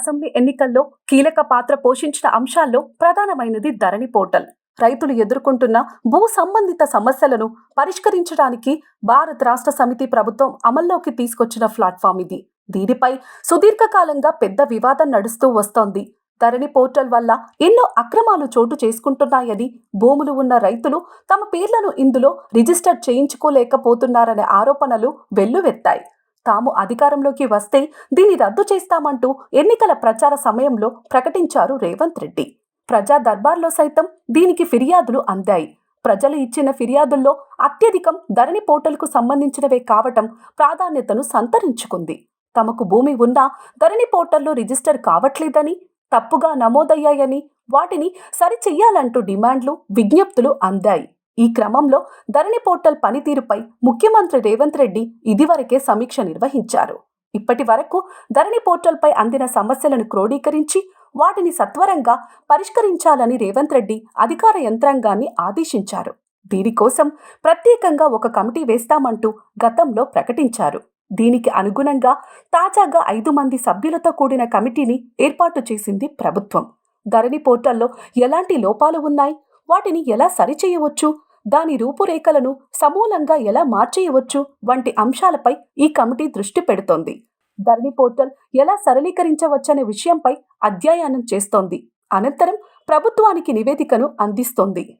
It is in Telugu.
అసెంబ్లీ ఎన్నికల్లో కీలక పాత్ర పోషించిన అంశాల్లో ప్రధానమైనది ధరణి పోర్టల్. రైతులు ఎదుర్కొంటున్న భూ సంబంధిత సమస్యలను పరిష్కరించడానికి భారత్ రాష్ట్ర సమితి ప్రభుత్వం అమల్లోకి తీసుకొచ్చిన ప్లాట్ఫామ్ ఇది. దీనిపై సుదీర్ఘకాలంగా పెద్ద వివాదం నడుస్తూ వస్తోంది. ధరణి పోర్టల్ వల్ల ఎన్నో అక్రమాలు చోటు చేసుకుంటున్నాయని భూములు ఉన్న రైతులు తమ పేర్లను ఇందులో రిజిస్టర్ చేయించుకోలేకపోతున్నారనే ఆరోపణలు వెల్లువెత్తాయి. తాము అధికారంలోకి వస్తే దీన్ని రద్దు చేస్తామంటూ ఎన్నికల ప్రచార సమయంలో ప్రకటించారు రేవంత్ రెడ్డి. ప్రజా దర్బార్లో సైతం దీనికి ఫిర్యాదులు అందాయి. ప్రజలు ఇచ్చిన ఫిర్యాదుల్లో అత్యధికం ధరణి పోర్టల్కు సంబంధించినవే కావటం ప్రాధాన్యతను సంతరించుకుంది. తమకు భూమి ఉన్నా ధరణి పోర్టల్లో రిజిస్టర్ కావట్లేదని తప్పుగా నమోదయ్యాయని వాటిని సరిచెయ్యాలంటూ డిమాండ్లు విజ్ఞప్తులు అందాయి. ఈ క్రమంలో ధరణి పోర్టల్ పనితీరుపై ముఖ్యమంత్రి రేవంత్ రెడ్డి ఇదివరకే సమీక్ష నిర్వహించారు. ఇప్పటి వరకు ధరణి పోర్టల్పై అందిన సమస్యలను క్రోడీకరించి వాటిని సత్వరంగా పరిష్కరించాలని రేవంత్ రెడ్డి అధికార యంత్రాంగాన్ని ఆదేశించారు. దీనికోసం ప్రత్యేకంగా ఒక కమిటీ వేస్తామంటూ గతంలో ప్రకటించారు. దీనికి అనుగుణంగా తాజాగా ఐదు మంది సభ్యులతో కూడిన కమిటీని ఏర్పాటు చేసింది ప్రభుత్వం. ధరణి పోర్టల్లో ఎలాంటి లోపాలు ఉన్నాయి? వాటిని ఎలా సరిచేయవచ్చు? దాని రూపురేఖలను సమూలంగా ఎలా మార్చేయవచ్చు వంటి అంశాలపై ఈ కమిటీ దృష్టి పెడుతోంది. ధరణి పోర్టల్ ఎలా సరళీకరించవచ్చనే విషయంపై అధ్యయనం చేస్తోంది. అనంతరం ప్రభుత్వానికి నివేదికను అందిస్తోంది.